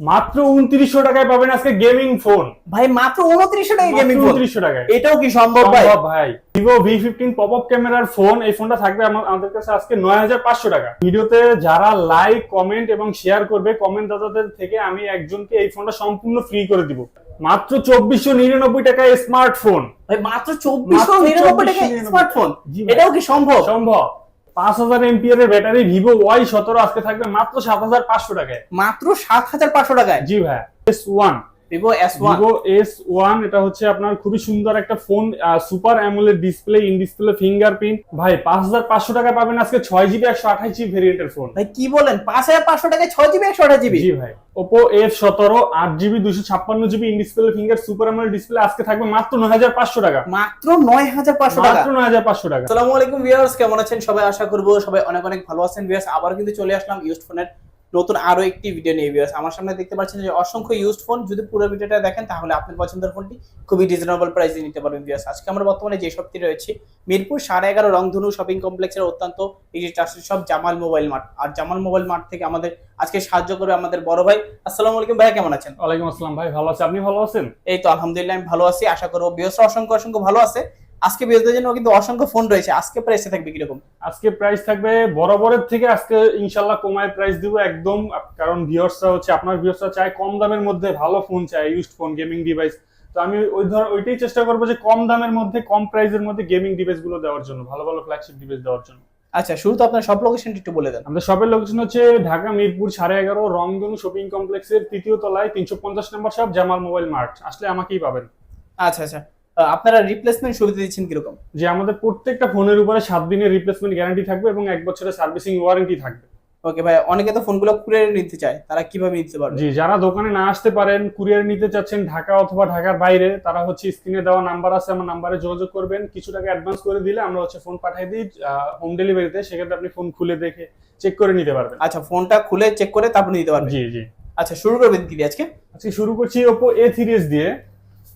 মাত্র উনত্রিশশো টাকায় পাবেন আজকে গেমিং ফোন ভাই মাত্র উনত্রিশশো টাকা গেমিং ফোন উনত্রিশশো টাকায়। এটাও কি সম্ভব ভাই? ভাই। Vivo V fifteen pop up ক্যামেরার ফোন এই ফোনটা থাকবে আমাদের কাছে আজকে নয় হাজার পাঁচশো টাকা। ভিডিওতে যারা লাইক কমেন্ট এবং শেয়ার করবে কমেন্ট দাদাদের থেকে আমি একজনকে এই ফোনটা সম্পূর্ণ ফ্রি করে দিব। মাত্র চব্বিশশো নিরানব্বই টাকায় স্মার্টফোন ভাই মাত্র চব্বিশশো নিরানব্বই টাকা 2499 স্মার্টফোন এটাও কি সম্ভব? সম্ভব। পাঁচ হাজার এমপিয়ার এর ব্যাটারি ভিভো ওয়াই সতেরো আজকে থাকবে মাত্র সাত হাজার পাঁচশো টাকায়। মাত্র সাত হাজার পাঁচশো টাকায়? জি ভাই one Vivo S one Vivo S one এটা হচ্ছে আপনার খুবই সুন্দর একটা phone super AMOLED display in display fingerprint ভাই পাঁচ হাজার পাঁচশো টাকা পাবেন আজকে ছয় জিবি একশো আঠাশ জিবি ভেরিয়েন্টের ফোন ভাই কি বলেন? পাঁচ হাজার পাঁচশো টাকায় ছয় জিবি একশো আঠাশ জিবি জি ভাই। ওপো এফ সতেরো আট জিবি দুশো ছাপ্পান্ন GB in display finger super AMOLED display আজকে থাকবে মাত্র নয় হাজার পাঁচশো টাকা। মাত্র নয় হাজার পাঁচশো টাকা? মাত্র নয় হাজার পাঁচশো টাকা। আসসালামু আলাইকুম ভিউয়ার্স কেমন আছেন? সবাই আশা করব সবাই অনেক অনেক ভালো আছেন। ভিউয়ার্স আবার কিন্তু চলে আসলাম ইউজড ফোনের নতুন আরও একটি ভিডিও নিয়ে ভিউয়ার্স আমার সামনে দেখতে পাচ্ছেন যে অসংখ্য ইউজড ফোন যদি পুরো ভিডিওটা দেখেন তাহলে আপনার পছন্দের ফোনটি খুবই রিজনেবল প্রাইসে নিতে পারবেন ভিউয়ার্স আজকে আমরা বর্তমানে যে শপটি রয়েছে মিরপুর সাড়ে এগারো রংধনু শপিং কমপ্লেক্সের অত্যন্ত একটি trusted shop Jamal mobile mart আর জামাল মোবাইল মার্ট থেকে আমাদের আজকে সাহায্য করবে আমাদের বড় ভাই। আসসালামু আলাইকুম ভাইয়া কেমন আছেন? ওয়ালাইকুম আসসালাম ভাই ভালো আছে। আপনি ভালো আছেন? এই তো আলহামদুলিল্লাহ আমি ভালো আছি। আশা করব ভিউয়ার্সরা অসংখ্য অসংখ্য ভালো আছে। আজকে ভিউয়ারদের জন্য কিন্তু অসংখ্য ফোন রয়েছে। আজকে প্রাইসে থাকবে কীরকম? আজকে প্রাইস থাকবে বরাবরের থেকে আজকে ইনশাল্লাহ কমায় প্রাইস দিব একদম কারণ ভিউয়ার্সরা হচ্ছে আপনার ভিউয়ার্সরা চায় কম দামের মধ্যে ভালো ফোন চায় ইউজড ফোন গেমিং ডিভাইস তো আমি ওই ধর ওইটাই চেষ্টা করব যে কম দামের মধ্যে কম প্রাইসের মধ্যে গেমিং ডিভাইসগুলো দেওয়ার জন্য ভালো ভালো ফ্ল্যাগশিপ ডিভাইস দেওয়ার জন্য। আচ্ছা শুরুতে আপনার সব লোকেশনটি একটু বলে দেন। আমাদের শপের লোকেশন হচ্ছে ঢাকা মিরপুর সাড়ে এগারো রংধনু শপিং কমপ্লেক্সের তৃতীয় তলায় তিনশো পঞ্চাশ number shop Jamal mobile mart আসলে আমাকেই পাবেন। আচ্ছা আচ্ছা। আপনারা রিপ্লেসমেন্ট সুবিধা দিচ্ছেন কীরকম? যে আমাদের প্রত্যেকটা ফোনের উপরে সাত দিনের রিপ্লেসমেন্ট গ্যারান্টি থাকবে এবং এক বছরের সার্ভিসিং ওয়ারেন্টি থাকবে। ওকে ভাই অনেকে তো ফোনগুলো কুরিয়ারে নিতে চায় তারা কীভাবে নিতে পারবে? জি যারা দোকানে না আসতে পারেন কুরিয়ার নিতে চাচ্ছেন ঢাকা অথবা ঢাকার বাইরে তারা হচ্ছে স্ক্রিনে দেওয়া নাম্বার আছে আমার নাম্বারে যোগাযোগ করবেন। কিছু টাকা অ্যাডভান্স করে দিলে আমরা হচ্ছে ফোন পাঠিয়ে দিই হোম ডেলিভারিতে সেক্ষেত্রে আপনি ফোন খুলে দেখে চেক করে নিতে পারবেন। আচ্ছা ফোনটা খুলে চেক করে তারপর নিতে পারবে জি জি। আচ্ছা শুরু করবেন কি আজকে? আজকে শুরু করছি ওপো এ থ্রিএস দিয়ে।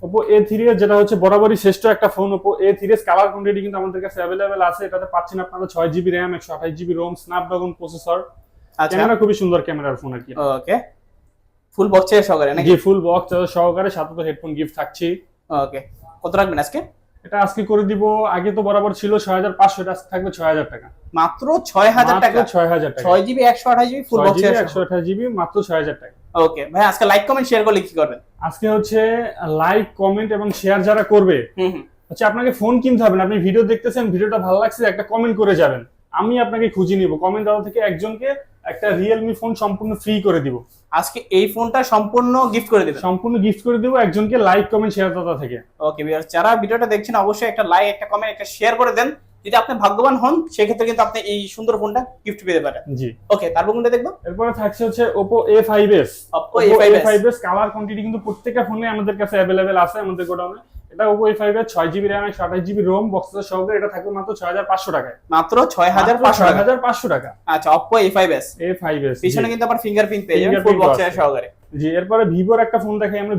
ওপো এ থ্রিএস যেটা হচ্ছে বরাবরই শ্রেষ্ঠ একটা phone Oppo A three S colour quantity কিন্তু আমাদের কাছে অ্যাভেলেবেল আছে। এটাতে পাচ্ছেন আপনারা ছয় জিবি র্যাম একশো আঠাশ GB ROM Snapdragon processor camera খুবই সুন্দর ক্যামেরার ফোন আর কি। ওকে ফুল বক্সে সহকারে নাকি? ফুল বক্স সহকারে সাথে তো হেডফোন গিফট থাকছি ওকে কত রাখবেন আজকে? এটা আজকে করে দিব আগে তো বরাবর ছিল ছয় হাজার পাঁচশো এটা আজকে থাকবে ছয় হাজার টাকা। মাত্র ছয় হাজার টাকা? ছয় হাজার টাকা। ছয় জিবি একশো আঠাশ জিবি ফুল বক্সে একশো আঠাশ জিবি মাত্র ছয় হাজার টাকা। ওকে ভাই আজকে লাইক কমেন্ট শেয়ার করলে কি করবেন? আজকে হচ্ছে লাইক কমেন্ট এবং শেয়ার যারা করবে হচ্ছে আপনাকে ফোন কিনতে হবে না। আপনি ভিডিও দেখতেছেন ভিডিওটা ভালো লাগছে একটা কমেন্ট করে যাবেন। আমি আপনাকে খুঁজে নিব। কমেন্ট দেওয়া থেকে একজনকে একটা রিয়েলমি ফোন সম্পূর্ণ ফ্রি করে দিব। আজকে এই ফোনটা সম্পূর্ণ গিফট করে দেবেন। সম্পূর্ণ গিফট করে দিব একজনকে লাইক কমেন্ট শেয়ার দাতা থেকে। ওকে ভিউয়ার্স যারা ভিডিওটা দেখছেন অবশ্যই একটা লাইক একটা কমেন্ট একটা শেয়ার করে দেন। যদি আপনি ভাগ্যবান হন সেক্ষেত্রে কিন্তু আপনি এই সুন্দর ফোনটা গিফট পেতে পারেন। জি। ওকে তারপর কোনটা দেখব? এরপরে থাকছে হচ্ছে Oppo A five S Oppo A5s five S colour quantity কিন্তু প্রত্যেকটা ফোনে আমাদের কাছে অ্যাভেলেবেল আছে আমাদের গোডাউনে এটা ওপো এ ফাইভ এস ছয় জিবি র্যাম একশো আঠাশ জিবি রোম বক্সের সহকারে এটা থাকবে মাত্র ছয় হাজার পাঁচশো টাকায়। মাত্র ছয় হাজার পাঁচশো ছয় টাকা। হাজার পাঁচশো টাকা। আচ্ছা Oppo A five S A five S পিছনে কিন্তু আবার ফিঙ্গারপ্রিন্ট পেয়ে যাবেন ফুল বক্সের সহকারে। জি এরপরে ভিভোর একটা ফোন দেখাই আমরা।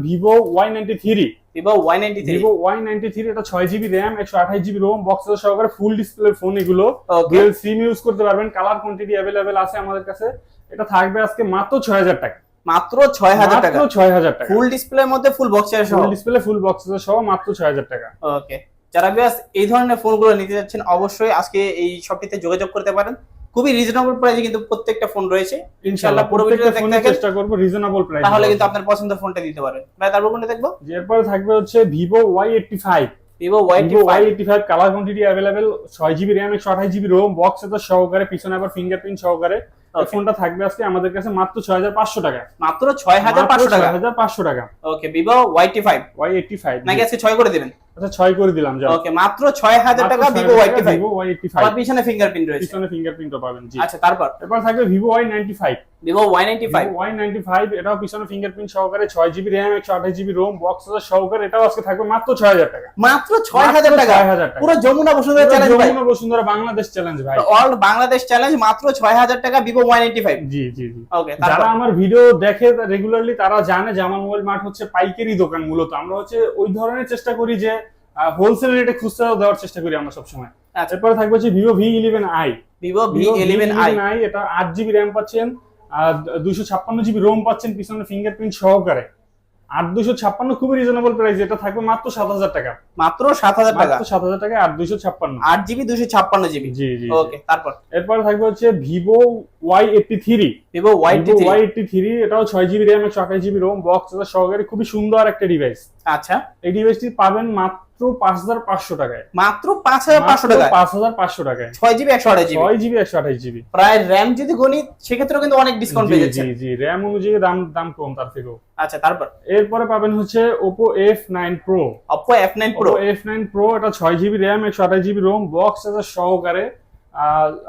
Ninety three Vivo Y ninety three Vivo Y ninety three এটা ছয় জিবি র্যাম একশো আঠাশ জিবি রোম বক্সের সহকারে ফুল ডিসপ্লে ফোন এগুলো। ডুয়েল সিম ইউজ করতে পারবেন কালার কোয়ান্টিটি অ্যাভেলেবেল আছে আমাদের কাছে। এটা থাকবে আজকে মাত্র ছয় হাজার টাকা। মাত্র ছয় হাজার টাকা। ছয় হাজার টাকা। ফুল ডিসপ্লের মধ্যে ফুল বক্সের সহ? ফুল ডিসপ্লে ফুল সহ মাত্র ছয় হাজার টাকা। ওকে যারা বিয়াস এই ধরনের ফোনগুলো নিতে যাচ্ছেন অবশ্যই আজকে এই শপটিতে যোগাযোগ করতে পারেন। খুবই রিজনেবল প্রাইসে কিন্তু প্রত্যেকটা ফোন রয়েছে। ইনশাআল্লাহ পুরো ভিডিওটা দেখতে থাকেন। চেষ্টা করব রিজনেবল প্রাইস তাহলে কিন্তু আপনার পছন্দের ফোনটা দিতে পারেন। ভাই তারপর কোনটা দেখব? এরপর থাকবে হচ্ছে Y Y eighty five colour quantity RAM একশো আঠাশ জিবি রোম বক্স সহকারে পিছনে আবার ফিঙ্গারপ্রিন্ট সহকারে. ফোনটা থাকবে আজকে আমাদের কাছে মাত্র ছয় হাজার পাঁচশো টাকা। মাত্র ছয় হাজার পাঁচশো টাকা? হাজার পাঁচশো টাকা। Okay Vivo Y T five Y eighty five নাকি আজকে ছয় করে দিবেন? আচ্ছা ছয় করে দিলাম ওকে মাত্র ছয় হাজার টাকা Vivo five Vivo Y eighty five পিছনে ফিঙ্গারপ্রিন্ট রয়েছে। পিছনে ফিঙ্গারপ্রিন্টও পাবেন জি। আচ্ছা তারপর? এরপর থাকবে Vivo Y ninety five Vivo Y ninety five Y ninety five এটাও পিছনে ফিঙ্গারপ্রিন্ট সহকারে ছয় জিবি র্যাম একশো আঠাশ জিবি রোম বক্স সহকারে এটাও আজকে থাকবে মাত্র ছয় হাজার টাকা। মাত্র ছয় হাজার টাকা? 6,000 টাকা। পুরো যমুনা বসুন্ধরা চ্যালেঞ্জ যমুনা বসুন্ধরা বাংলাদেশ চ্যালেঞ্জ ভাই। অল বাংলাদেশ চ্যালেঞ্জ মাত্র ছয় হাজার টাকা ভিভো ওয়াই নাইনটি ফাইভ জি জি। জি ওকে যারা আমার ভিডিও দেখে রেগুলারলি তারা জানে যে আমার মোবাইল মার্ট হচ্ছে পাইকারি দোকান মূলত। আমরা হচ্ছে ওই ধরনের চেষ্টা করি যে হোলসেল রেটে খুচরা দেওয়ার চেষ্টা করি আমরা সবসময়। আচ্ছা। এরপরে থাকবে হচ্ছে Vivo V eleven I Vivo V eleven I এটা আট জিবি র্যাম পাচ্ছেন আর দুইশো ছাপ্পান্ন জিবি রোম পাচ্ছেন পিছনে ফিঙ্গারপ্রিন্ট সহকারে। আর দুইশো ছাপ্পান্ন খুবই রিজনেবল প্রাইস এটা থাকবে মাত্র সাত হাজার টাকা। মাত্র সাত হাজার টাকা? সাত হাজার টাকা আর দুইশো ছাপ্পান্ন। আট জিবি দুশো ছাপ্পান্ন জিবি জি জি ওকে তারপর? এরপরে থাকবে হচ্ছে Vivo Y eighty three Vivo Y Y eighty three এটাও ছয় জিবি র্যাম একশো আঠাশ জিবি রোম বক্স সহকারে খুবই সুন্দর একটা ডিভাইস আচ্ছা। এই ডিভাইসটি পাবেন মাত্র পাঁচ হাজার পাঁচশো টাকায়। মাত্র পাঁচ হাজার পাঁচশো টাকা পাঁচ হাজার পাঁচশো টাকায়। ছয় জিবি একশো আঠাশ জিবি ছয় জিবি একশো আঠাশ জিবি প্রায় র্যাম যদি গণি সেক্ষেত্রেও কিন্তু অনেক ডিসকাউন্ট পেয়ে জি যাচ্ছে জি জি র্যাম অনুযায়ী দাম দাম কম তার থেকেও। আচ্ছা তারপর? এরপরে পাবেন হচ্ছে Oppo F nine pro Oppo F nine pro F nine pro এটা ছয় জিবি র্যাম একশো আঠাশ জিবি রোম বক্স সহকারে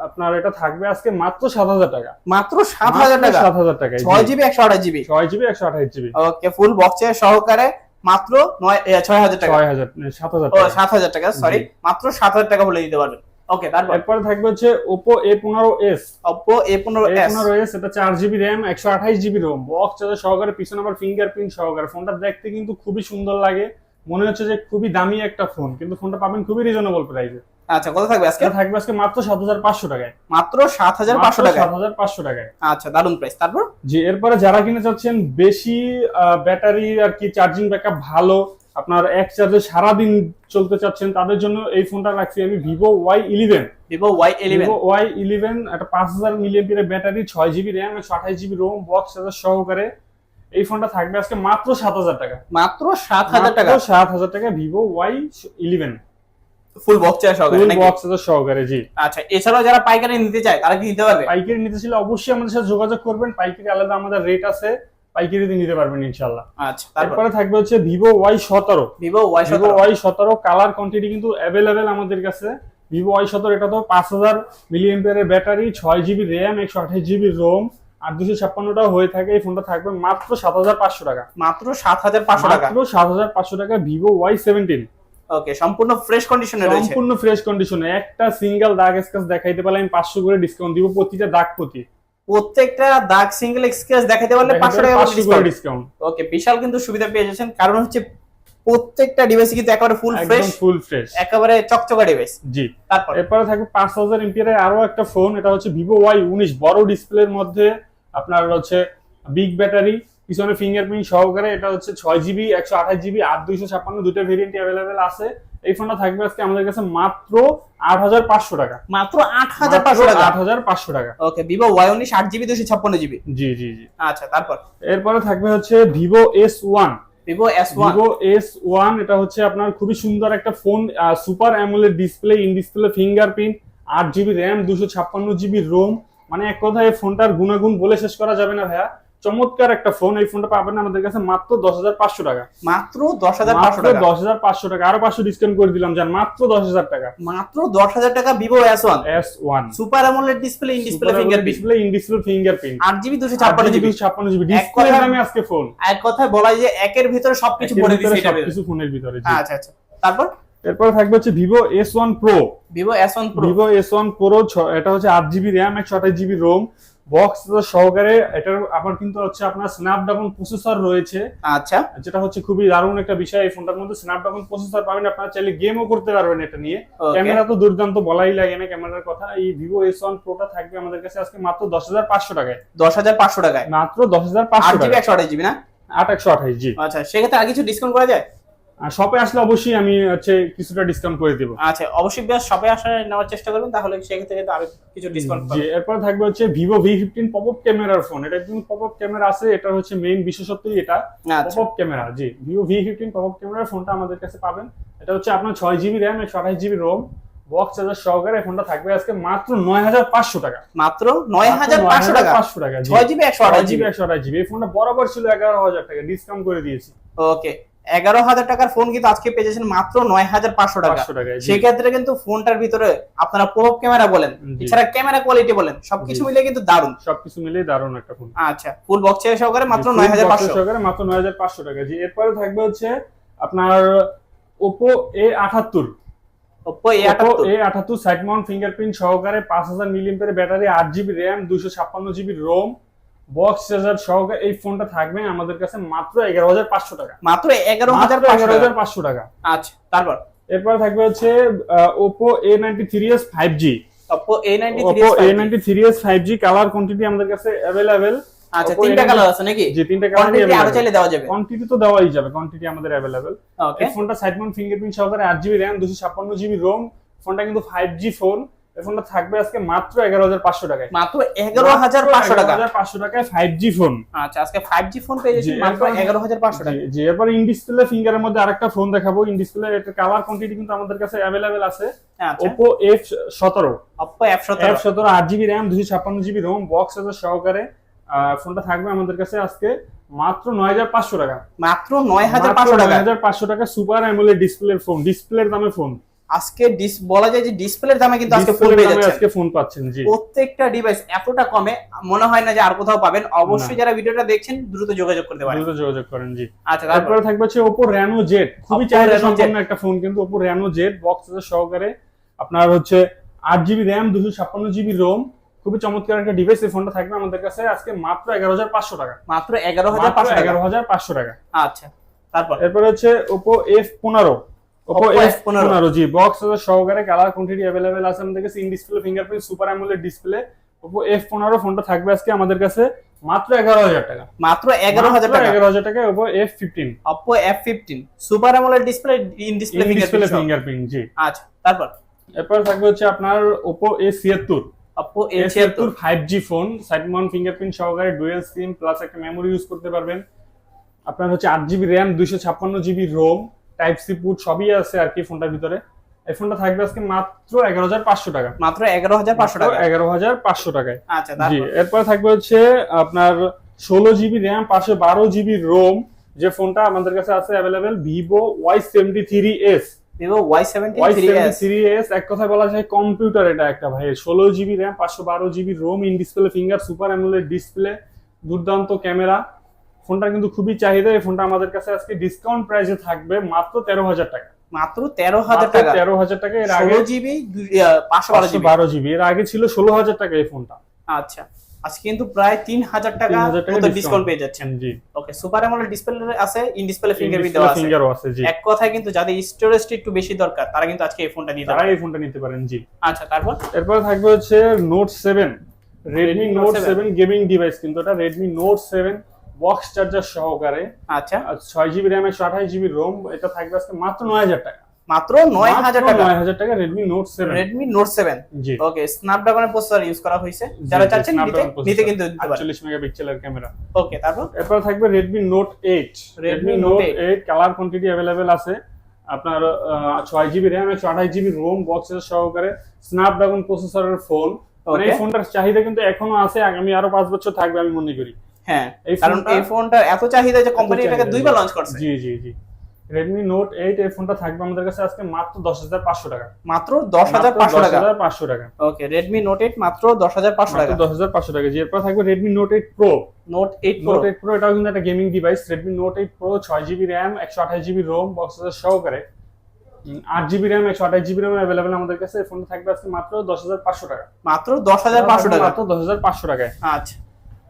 আপনার এটা থাকবে আজকে মাত্র সাত হাজার টাকা। মাত্র সাত হাজার টাকা? সাত হাজার টাকা ছয় জিবি একশো আঠাশ জিবি ছয় জিবি একশো আঠাশ জিবি ওকে ফুল বক্সে সহকারে মাত্র নয় ছয় হাজার টাকা। ছয় হাজার সাত হাজার সাত হাজার টাকা সরি মাত্র সাত হাজার টাকা বলে দিতে পারবেন। ওকে তারপর? এরপরে থাকবে হচ্ছে ওপো এ পনেরো এস অপো এ পনেরো এস পনেরো এস এটা চার জিবি র্যাম একশো আঠাশ জিবি রোম বক্স চার্জার সহকারে পিছনে আবার ফিঙ্গারপ্রিন্ট সহকারে। ফোনটা দেখতে কিন্তু খুবই সুন্দর লাগে। মনে হচ্ছে যে খুবই দামি একটা ফোন কিন্তু ফোনটা পাবেন খুবই রিজনেবল প্রাইসে আচ্ছা কত থাকবে আজকে? থাকবে আজকে মাত্র সাত হাজার পাঁচশো টাকায়। মাত্র সাত হাজার পাঁচশো সাত হাজার পাঁচশো টাকায়। আচ্ছা দারুণ প্রাইস তারপর? জি এরপরে যারা কিনে চাচ্ছেন বেশি ব্যাটারি আর কি চার্জিং ব্যাকআপ ভালো আপনার এক চার্জে সারাদিন চলতে চাচ্ছেন তাদের জন্য এই ফোনটা রাখছি আমি Vivo Y eleven Vivo Y eleven Y eleven একটা পাঁচ হাজার মিলিয়ন ব্যাটারি ছয় জিবি র্যাম একশো আঠাশ জিবি রোম বক্স চার্জার সহকারে। এই ফোনটা থাকবে আজকে মাত্র সাত হাজার টাকা। মাত্র সাত হাজার টাকা। সাত হাজার টাকা Vivo Y eleven full box সহকারে ফুল? বক্স সহকারে জি। আচ্ছা এছাড়াও যারা পাইকারি নিতে চায় তারা কি নিতে পারবে? পাইকারি নিতে ছিল অবশ্যই আমাদের সাথে যোগাযোগ করবেন। পাইকারি আলাদা আমাদের রেট আছে পাইকারিতে নিতে পারবেন ইনশাল্লাহ আচ্ছা তারপর? থাকবে হচ্ছে ভিভো ওয়াই সতেরো। ভিভো ওয়াই ভিভো ওয়াই সতেরো কালার কোয়ান্টিটি কিন্তু অ্যাভেলেবেল আমাদের কাছে। ভিভো ওয়াই সতেরো এটা তো পাঁচ হাজার মিলিয়ন ব্যাটারি ছয় জিবি র্যাম একশো আঠাশ জিবি রোম আর দুশো ছাপ্পান্নটাও হয়ে থাকে এই ফোনটা থাকবে মাত্র সাত হাজার পাঁচশো টাকা। মাত্র সাত হাজার পাঁচশো টাকা। মাত্র সাত হাজার পাঁচশো টাকা ভিভো ওয়াই সেভেন্টিন ওকে সম্পূর্ণ ফ্রেশ কন্ডিশনে রয়েছে। সম্পূর্ণ ফ্রেশ কন্ডিশনে একটা সিঙ্গেল দাগ স্কেচ দেখাইতে পারলে আমি পাঁচশো করে ডিসকাউন্ট দিব প্রতিটা দাগ প্রতি। প্রত্যেকটা দাগ সিঙ্গেল এক্সপ্রেস দেখাতে পারলে পাঁচশো টাকা করে ডিসকাউন্ট ওকে বিশাল কিন্তু সুবিধা পেয়ে যাচ্ছেন। কারণ হচ্ছে প্রত্যেকটা ডিভাইস কিন্তু একেবারে ফুল ফ্রেশ ফুল ফ্রেশ একেবারে চকচকা ডিভাইস জি। তারপর? এরপরে থাকবে পাঁচ হাজার এমপিয়ার আরও একটা ফোন এটা হচ্ছে ওয়াই উনিশ বড় ডিসপ্লের মধ্যে আপনার হচ্ছে বিগ ব্যাটারি পিছনে ফিঙ্গারপ্রিন্ট সহকারে এটা হচ্ছে ছয় জিবি একশো আঠাশ জিবি আর দুইশো ছাপ্পান্ন দুটো ভেরিয়েন্ট অ্যাভেলেবেল আছে। এই ফোনটা থাকবে আজকে আমাদের কাছে মাত্র আট হাজার পাঁচশো টাকা। মাত্র আট হাজার পাঁচশো টাকা? আট হাজার পাঁচশো টাকা। ওকে ভিভো ওয়াই উনিশ আট জিবি দুশো ছাপ্পান্ন জিবি জি জি জি। আচ্ছা তারপর? এরপরে থাকবে হচ্ছে Vivo S one Vivo S one Vivo S one এটা হচ্ছে আপনার খুবই সুন্দর একটা phone super AMOLED display in display fingerprint আট জিবি র্যাম দুশো ছাপ্পান্ন জিবি রোম মানে এক কথায় এই ফোনটার গুণাগুণ বলে শেষ করা যাবে না ভাইয়া। চমৎকার একটা ফোন এই ফোনটা পাবেন আমাদের কাছে মাত্র দশ হাজার পাঁচশো টাকা। মাত্র দশ হাজার পাঁচশো টাকা। দশ হাজার পাঁচশো টাকা। আরও পাঁচশো ডিসকাউন্ট করে দিলাম যান মাত্র দশ হাজার টাকা। মাত্র দশ হাজার টাকা Vivo S one S one super AMOLED display in display fingerprint display in display fingerprint আট জিবি দুশো ছাপ্পান্ন জিবি ছাপ্পান্ন জিবি ডিসপ্লে দামে আজকে ফোন এক কথায় বলা যায় যে একের ভিতরে সবকিছু ভরে দিচ্ছে এটা। সবকিছু ফোনের ভিতরে আচ্ছা আচ্ছা। তারপর? এরপর থাকবে হচ্ছে Vivo S one pro Vivo S one pro Vivo S one pro এটা হচ্ছে আট জিবি র্যাম একশো আঠাশ জিবি রোম বক্স সহকারে এটার আবার কিন্তু হচ্ছে আপনার স্ন্যাপড্রাগন প্রসেসর রয়েছে। আচ্ছা। যেটা হচ্ছে খুবই দারুণ একটা বিষয় এই ফোনটার মধ্যে। স্ন্যাপড্রাগন প্রসেসর পাবেন আপনারা চাইলে গেমও করতে পারবেন এটা নিয়ে। ক্যামেরা তো দুর্দান্ত বলাই লাগে না ক্যামেরার কথা। এই ভিভো এস ওয়ান প্রোটা থাকবে আমাদের কাছে আজকে মাত্র দশ হাজার পাঁচশো টাকায়। দশ হাজার পাঁচশো টাকায়? মাত্র দশ হাজার পাঁচশো জিবি টাকা একশো আঠাশ জিবি না? আট একশো আঠাশ জি। আচ্ছা সেক্ষেত্রে আর কিছু ডিসকাউন্ট করা যায়? আর শপে আসলে অবশ্যই আমি হচ্ছে কিছুটা ডিসকাউন্ট করে দেবো। আচ্ছা অবশ্যই বেশ সবাই আসার নেওয়ার চেষ্টা করবেন তাহলে সেক্ষেত্রে কিন্তু আরও কিছু ডিসকাউন্ট জি এরপর থাকবে হচ্ছে Vivo V fifteen pop up ক্যামেরার ফোন এটা কিন্তু পপ আপ ক্যামেরা আছে এটা হচ্ছে মেইন বিশেষত্বই এটা। পপ আপ ক্যামেরা জি Vivo V fifteen pop up ক্যামেরার ফোনটা আমাদের কাছে পাবেন। এটা হচ্ছে আপনার ছয় জিবি র্যাম একশো আঠাশ জিবি রোম বক্স চার্জার সহকারে ফোনটা থাকবে আজকে মাত্র নয় হাজার পাঁচশো টাকা। মাত্র নয় হাজার পাঁচশো টাকা? পাঁচশো টাকা জি। ছয় জিবি একশো আঠাশ জিবি একশো আঠাশ জিবি এই ফোনটা বরাবর ছিল এগারো হাজার টাকা ডিসকাউন্ট করে দিয়েছি। ওকে। এগারো হাজার টাকার ফোন কিন্তু আজকে পেয়ে যাচ্ছেন মাত্র নয় হাজার পাঁচশো টাকা। সেক্ষেত্রে কিন্তু ফোনটার ভিতরে আপনারা প্রভাব ক্যামেরা বলেন এছাড়া ক্যামেরা কোয়ালিটি বলেন সবকিছু মিলে কিন্তু দারুণ। সবকিছু মিলে দারুণ একটা ফোন আচ্ছা ফুল বক্স সহকারে মাত্র নয় হাজার পাঁচশো। সহকারে মাত্র নয় হাজার পাঁচশো টাকা। জি এরপরে থাকবে হচ্ছে আপনার ওপো এ আঠাত্তর ওপো এ আটাত্তর। এ আঠাত্তর সাইড মাউন্ট ফিঙ্গারপ্রিন্ট সহকারে পাঁচ হাজার মিলিয়ন ব্যাটারি আট জিবি র্যাম দুশো ছাপ্পান্ন জিবি রোম বক্স চার্জার সহকারে এই ফোনটা থাকবে আমাদের কাছে মাত্র এগারো হাজার পাঁচশো টাকা। মাত্র এগারো হাজার এগারো হাজার পাঁচশো টাকা। আচ্ছা তারপর? এরপর থাকবে হচ্ছে Oppo A ninety three S five G Oppo A93 Oppo S 5G A93s 5G colour quantity আমাদের কাছে অ্যাভেলেবেল আচ্ছা তিনটা কালার আছে নাকি? যে তিনটা কালার কোয়ান্টিটি আরও চাইলে দেওয়া যাবে। কোয়ান্টিটি তো দেওয়াই যাবে কোয়ান্টিটি আমাদের ওকে এই ফোনটা সাইড মাউন্ট ফিঙ্গারপ্রিন্ট সহকারে আট জিবি র্যাম দুশো ছাপ্পান্ন জিবি রোম ফোনটা কিন্তু ফাইভ জি ফোন এই ফোনটা থাকবে আজকে মাত্র এগারো হাজার পাঁচশো টাকায়। মাত্র এগারো হাজার পাঁচশো টাকা। হাজার পাঁচশো টাকায় ফাইভ জি ফোন আচ্ছা আজকে ফাইভ জি ফোন পেয়ে যাচ্ছি মাত্র এগারো হাজার পাঁচশো টাকা জি এরপর ইন ডিসপ্লে ফিঙ্গারের মধ্যে আরেকটা ফোন দেখাবো। ইন ডিসপ্লে এটা কালার কোয়ান্টিটি কিন্তু আমাদের কাছে অ্যাভেলেবেল আছে। আচ্ছা। ওপো এফ সতেরো। Oppo F17 এফ সতেরো আট জিবি র্যাম দুশো ছাপ্পান্ন জিবি রোম বক্স সহকারে। আহ, ফোনটা থাকবে আমাদের কাছে আজকে মাত্র নয় হাজার পাঁচশো টাকা। মাত্র নয় হাজার পাঁচশো টাকা। হাজার পাঁচশো টাকা সুপার অ্যামোলেড ডিসপ্লের ফোন ডিসপ্লের দামে ফোন আজকে ডিস বলা যায় যে ডিসপ্লের দামে কিন্তু আজকে ফোন পেয়ে দামে যাচ্ছেন আজকে ফোন পাচ্ছেন জি। প্রত্যেকটা ডিভাইস এতটা কমে মনে হয় না যে আর কোথাও পাবেন। অবশ্যই যারা ভিডিওটা দেখছেন দ্রুত যোগাযোগ করতে পারেন। দ্রুত যোগাযোগ করেন জি। আচ্ছা তারপরে থাকবে হচ্ছে ওপো র্যানো জেড খুবই চাহিদা সম্পন্ন একটা ফোন কিন্তু ওপো র্যানো জেড বক্স সহকারে। আপনার হচ্ছে আট জিবি র্যাম দুশো ছাপ্পান্ন জিবি রোম খুবই চমৎকার একটা ডিভাইস এই ফোনটা থাকবে আমাদের কাছে আজকে মাত্র এগারো হাজার পাঁচশো টাকা। মাত্র এগারো হাজার পাঁচশো টাকা। এগারো হাজার পাঁচশো টাকা। আচ্ছা তারপর? এরপর হচ্ছে ওপো এফ পনেরো। ওপো এফ F15 পনেরো. জি বক্স সহকারে কালার কোয়ান্টিটি অ্যাভেলেবেল আছে আমাদের কাছে in display fingerprint super AMOLED display Oppo F পনেরো ফোনটা থাকবে আজকে আমাদের কাছে মাত্র এগারো হাজার টাকা। মাত্র এগারো হাজার টাকা। এগারো হাজার টাকা Oppo F fifteen Oppo F15 super AMOLED display in display display fingerprint জি। আচ্ছা তারপর? এরপর থাকবে হচ্ছে আপনার ওপো এ ছিয়াত্তর। Oppo এ A76 ছিয়াত্তর। Five G phone side mount fingerprint সহকারে ডুয়েল স্ক্রিন প্লাস একটা মেমোরি ইউজ করতে পারবেন। আপনার হচ্ছে আট জিবি র্যাম দুইশো ছাপ্পান্ন GB ROM type C port সবই আছে আর কি ফোনটার ভিতরে। এই ফোনটা থাকবে আজকে মাত্র এগারো হাজার পাঁচশো টাকা। মাত্র এগারো হাজার পাঁচশো টাকা। এগারো হাজার পাঁচশো টাকায়। আচ্ছা জি এরপর থাকবে হচ্ছে আপনার ষোলো জিবি র্যাম পাঁচশো বারো জিবি রোম যে ফোনটা আমাদের কাছে আছে available Vivo Y seventy three S Vivo Y seventy Y S এক বলা যায় কম্পিউটার এটা একটা ভাই। ষোলো জিবি র্যাম পাঁচশো বারো GB ROM in display finger super AMOLED display দুর্দান্ত ক্যামেরা ফোনটা কিন্তু খুবই চাহিদা এই ফোনটা আমাদের কাছে আজকে ডিসকাউন্ট প্রাইসে থাকবে মাত্র তেরো হাজার টাকা। মাত্র তেরো হাজার টাকা? তেরো হাজার টাকা এর আগে জিবি পাঁচশো বারো জিবি। এর আগে ছিল ষোলো হাজার টাকা এই ফোনটা। আচ্ছা আজকে কিন্তু প্রায় তিন হাজার টাকা মতো ডিসকাউন্ট পেয়ে যাচ্ছেন। জি। ওকে সুপার অ্যামোলেড ডিসপ্লে আছে ইন ডিসপ্লে ফিঙ্গারপ্রিন্ট দেওয়া আছে। ফিঙ্গারও আছে জি। এক কথায় কিন্তু যাদের স্টোরেজটা একটু বেশি দরকার তারা কিন্তু আজকে এই ফোনটা নিতে এই ফোনটা নিতে পারেন জি। আচ্ছা তারপর? এরপর থাকবে হচ্ছে note seven Redmi Note note 7 seven gaming device কিন্তু এটা Redmi note seven box charger সহকারে আচ্ছা। ছয় জিবি র্যাম একশো আঠাশ জিবি রোম এটা থাকবে আজকে মাত্র নয় হাজার টাকা। মাত্র নয় হাজার টাকা। নয় হাজার টাকা Redmi Note seven Redmi Note seven G. Okay স্ন্যাপড্রাগনের processor use করা হয়েছে। যারা চাচ্ছেন নিতে নিতে কিন্তু আটচল্লিশ মেগাপিক্সেলের ক্যামেরা ওকে তারপর? এরপর থাকবে Redmi note eight Redmi Redmi Note note 8 eight colour quantity available আছে। আপনার ছয় জিবি র্যাম একশো আঠাশ জিবি রোম বক্সের সহকারে স্ন্যাপড্রাগন প্রসেসরের ফোন মানে এই ফোনটার চাহিদা কিন্তু এখনও আছে আগামী আরও পাঁচ বছর থাকবে আমি মনে করি। হ্যাঁ কারণ এই ফোনটা এত চাহিদা যে কোম্পানি এটাকে দুইবার লঞ্চ করছে। জি জি জি। রেডমি নোট এইট এই ফোনটা থাকবে আমাদের কাছে আজকে মাত্র দশ হাজার পাঁচশো টাকা। মাত্র দশ হাজার পাঁচশো টাকা? পাঁচশো টাকা। ওকে রেডমি নোট এইট মাত্র দশ হাজার পাঁচশো টাকা। দশ হাজার পাঁচশো টাকা এরপর থাকবে note eight pro note eight pro note eight pro এটাও কিন্তু একটা gaming device Redmi note eight pro ছয় জিবি র্যাম একশো আঠাশ জিবি রোম বক্স সহকারে। আট জিবি র্যাম একশো আঠাশ জিবি র্যাম অ্যাভেলেবেল আমাদের কাছে। ফোনটা থাকবে আজকে মাত্র দশ হাজার পাঁচশো টাকা। মাত্র দশ হাজার পাঁচশো টাকা। মাত্র দশ হাজার পাঁচশো টাকায়। আচ্ছা।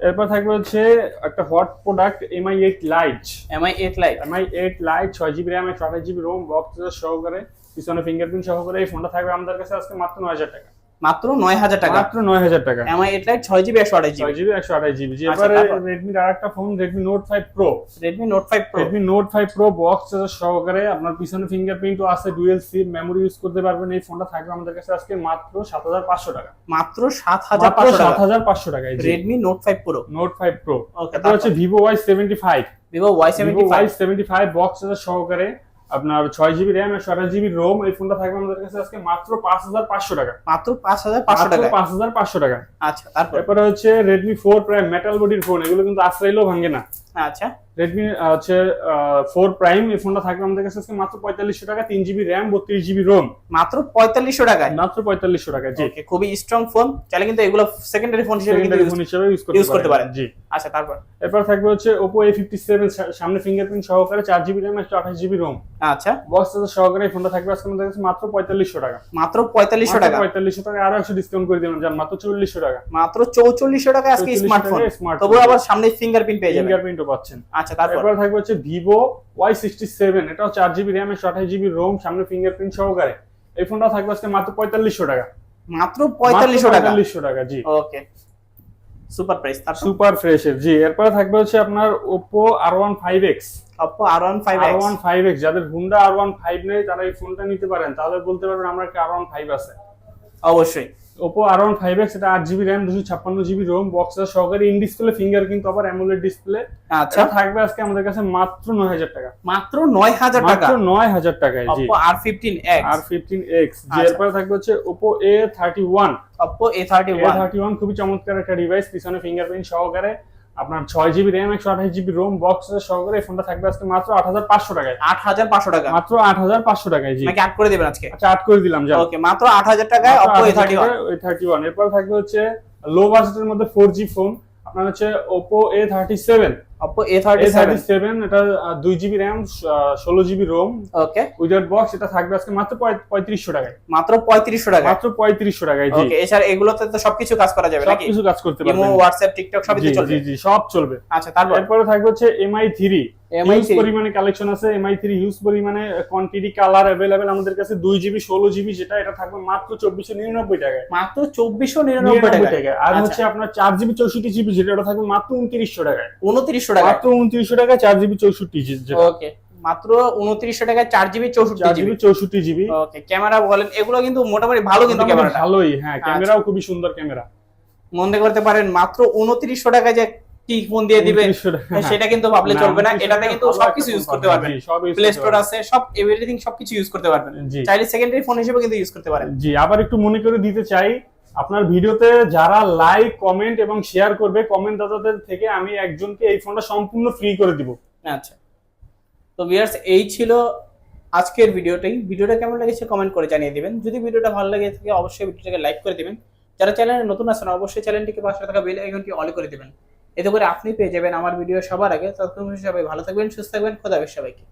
এরপর থাকবে হচ্ছে একটা hot product MI eight lite MI eight lite MI eight lite ছয় জিবি র্যাম একশো আঠাশ জিবি রোম বক্স সহকারে পিছনে ফিঙ্গারপ্রিন্ট সহকারে এই ফোনটা থাকবে আমাদের কাছে আজকে মাত্র নয় হাজার টাকা। মাত্র নয় হাজার টাকা। মাত্র নয় হাজার টাকা। এমআই এইট লাইট ছয় জিবি একশো আঠাশ জিবি জিবি একশো আঠাশ জিবি আচ্ছা, এবারে তারপর? রেডমির আর একটা phone Redmi note five pro Redmi note five pro Redmi note five pro box সহকারে আপনার পিছনে ফিঙ্গারপ্রিন্টও আছে ডুয়েল সিম মেমোরি ইউজ করতে পারবেন। এই ফোনটা থাকবে আমাদের কাছে আজকে মাত্র সাত হাজার পাঁচশো টাকা। মাত্র সাত হাজার পাঁচশো সাত হাজার পাঁচশো টাকায় Redmi note five pro note five pro okay এটা হচ্ছে Vivo Y seventy five Vivo Y seventy five seventy five box সহকারে আপনার ছয় জিবি র্যাম একশো আঠাশ জিবি রোম এই ফোনটা থাকবে আমাদের কাছে আজকে মাত্র পাঁচ হাজার পাঁচশো টাকা। মাত্র পাঁচ হাজার পাঁচশো টাকা পাঁচ হাজার পাঁচশো টাকা। আচ্ছা তারপরে? হচ্ছে রেডমি ফোর প্রায় মেটাল বডির ফোন এগুলো কিন্তু আশ্রয়লেও ভাঙে না। আচ্ছা। রেডমি হচ্ছে ফোর প্রাইম এই ফোনটা থাকবে আমাদের কাছে মাত্র পঁয়তাল্লিশশো টাকা তিন জিবি র্যাম বত্রিশ জিবি রোম মাত্র পঁয়তাল্লিশশো টাকায়? মাত্র পঁয়তাল্লিশশো টাকা জি। খুবই স্ট্রং ফোন চাইলে কিন্তু এগুলো সেকেন্ডারি ফোন হিসেবে কিন্তু ফোন হিসেবে ইউজ করতে পারেন। জি। আচ্ছা তারপর? এরপর থাকবে হচ্ছে সামনে ফিঙ্গারপ্রিন্ট সহকারে চার জিবি র্যাম একশো আঠাশ জিবি রোম আচ্ছা। বক্স সহকারে এই ফোনটা থাকবে আজকে আমাদের কাছে মাত্র পঁয়তাল্লিশশো টাকা। মাত্র পঁয়তাল্লিশশো টাকা? পঁয়তাল্লিশশো টাকা আরও একশো ডিসকাউন্ট করে দিবেন যান মাত্র চল্লিশশো টাকা। মাত্র চৌচল্লিশশো টাকা আজকে 44 স্মার্টফোন। তবুও আবার সামনে ফিঙ্গারপ্রিন্ট পেয়ে যাবেন। ফিঙ্গারপ্রিন্টও পাচ্ছেন। আচ্ছা তারপর? থাকবে হচ্ছে ভিভো ওয়াই সিক্সটি সেভেন এটাও চার জিবি র্যাম একশো আঠাশ জিবি রোম সামনে ফিঙ্গারপ্রিন্ট সহকারে। এই ফোনটা থাকবে আজকে মাত্র পঁয়তাল্লিশশো টাকা। মাত্র পঁয়তাল্লিশশো টাকা? পঁয়তাল্লিশশো টাকা জি। ওকে। সুপার প্রাইস তারপর? সুপার ফ্রেশের জি। এরপরে থাকবে হচ্ছে আপনার Oppo R one five X Oppo R one five R one five X যাদের হুন্ডা আর ওয়ান ফাইভ নেই তারা এই ফোনটা নিতে পারেন। তাহলে বলতে পারবেন আমরা একটা আর ওয়ান ফাইভ আছে? অবশ্যই। Oppo R one five X এটা আট জিবি র্যাম দুশো ছাপ্পান্ন জিবি রোম বক্সের সহকারী ইন ডিসপ্লে ফিঙ্গার কিন্তু আবার অ্যামোলেড ডিসপ্লে আচ্ছা। থাকবে আজকে আমাদের কাছে মাত্র নয় হাজার টাকা। মাত্র নয় হাজার টাকা? মাত্র নয় হাজার টাকায় জি। R fifteen X R fifteen X. এরপরে থাকবে হচ্ছে Oppo A thirty one Oppo A thirty one thirty one খুবই চমৎকার একটা ডিভাইস পিছনে ফিঙ্গারপ্রিন্ট সহকারে। আপনার ছয় জিবি র্যাম একশো আঠাশ জিবি রোম বক্স সহকারে এই ফোনটা থাকবে আজকে মাত্র আট হাজার পাঁচশো টাকায়। আট হাজার পাঁচশো টাকা। মাত্র আট হাজার পাঁচশো টাকায় জি। আট করে দেবেন আজকে? আচ্ছা আট করে দিলাম যা ওকে মাত্র আট হাজার টাকায় Oppo A thirty one thirty one এরপর থাকবে হচ্ছে লো বাজেটের মধ্যে ফোর জি ফোন আপনার হচ্ছে Oppo A thirty seven thirty seven এটা আহ, দুই জিবি র্যাম ষোলো GB ROM okay without box এটা থাকবে আজকে মাত্র পঁয়- পঁয়ত্রিশশো টাকায়। মাত্র পঁয়ত্রিশশো টাকা মাত্র পঁয়ত্রিশশো টাকায় জি। ওকে এছাড়া এগুলোতে তো সবকিছু কাজ করা যাবে নাকি? সবকিছু কাজ করতে ইমো WhatsApp টিকটক সবই চলবে জি জি সব চলবে। আচ্ছা তারপর? এরপরে থাকবে হচ্ছে এমআই থ্রি MI হিউজ পরিমাণে কালেকশন আছে এমআই থ্রি হিউজ পরিমাণে কোয়ান্টিটি কালার অ্যাভেলেবেল আমাদের কাছে দুই জিবি ষোলো জিবি যেটা এটা থাকবে মাত্র চব্বিশশো নিরানব্বই টাকায়। মাত্র চব্বিশশো নিরানব্বই নিরানব্বই টাকায়। আর আচ্ছা। হচ্ছে আপনার চার জিবি চৌষট্টি জিবি যেটা ওটা থাকবে মাত্র উনত্রিশশো টাকায়। উনত্রিশশো টাকা মাত্র উনত্রিশশো টাকা চার জিবি চৌষট্টি যেটা। ওকে মাত্র উনত্রিশশো টাকায় চার জিবি চৌষট্টি জিবি জিবি চৌষট্টি জিবি ওকে ক্যামেরা বলেন এগুলো কিন্তু মোটামুটি ভালো কিন্তু ক্যামেরাটা ভালোই হ্যাঁ আচ্ছা। ক্যামেরাও খুবই সুন্দর ক্যামেরা মনে করতে পারেন মাত্র উনত্রিশশো টাকায় যে কি ফোন দিয়ে দিবে? 2900 সেটা কিন্তু ভাবলে চলবে না। এটাতে কিন্তু সবকিছু ইউজ করতে পারবেন। প্লে স্টোর আছে সব এভরিথিং সবকিছু ইউজ করতে পারবেন। চাইলে সেকেন্ডারি ফোন হিসেবে কিন্তু ইউজ করতে পারেন। জি আবার একটু মনে করে দিতে চাই আপনার ভিডিওতে যারা লাইক কমেন্ট এবং শেয়ার করবে কমেন্ট দাদাদের থেকে আমি একজনকে এই ফোনটা সম্পূর্ণ ফ্রি করে দিব। আচ্ছা। তো ভিউয়ার্স এই ছিল আজকের ভিডিওটাই ভিডিওটা কেমন লেগেছে কমেন্ট করে জানিয়ে দিবেন। যদি ভিডিওটা ভালো লাগে থাকে অবশ্যই ভিডিওটাকে লাইক করে দিবেন। যারা চ্যানেলে নতুন আছেন অবশ্যই চ্যানেলটিকে পাশে থাকা বেল আইকনটি অল করে দিবেন। এতে করে আপনি পেয়ে যাবেন আমার ভিডিও সবার আগে। ততক্ষণ সবাই ভালো থাকবেন, সুস্থ থাকবেন, খোদা সবাইকে।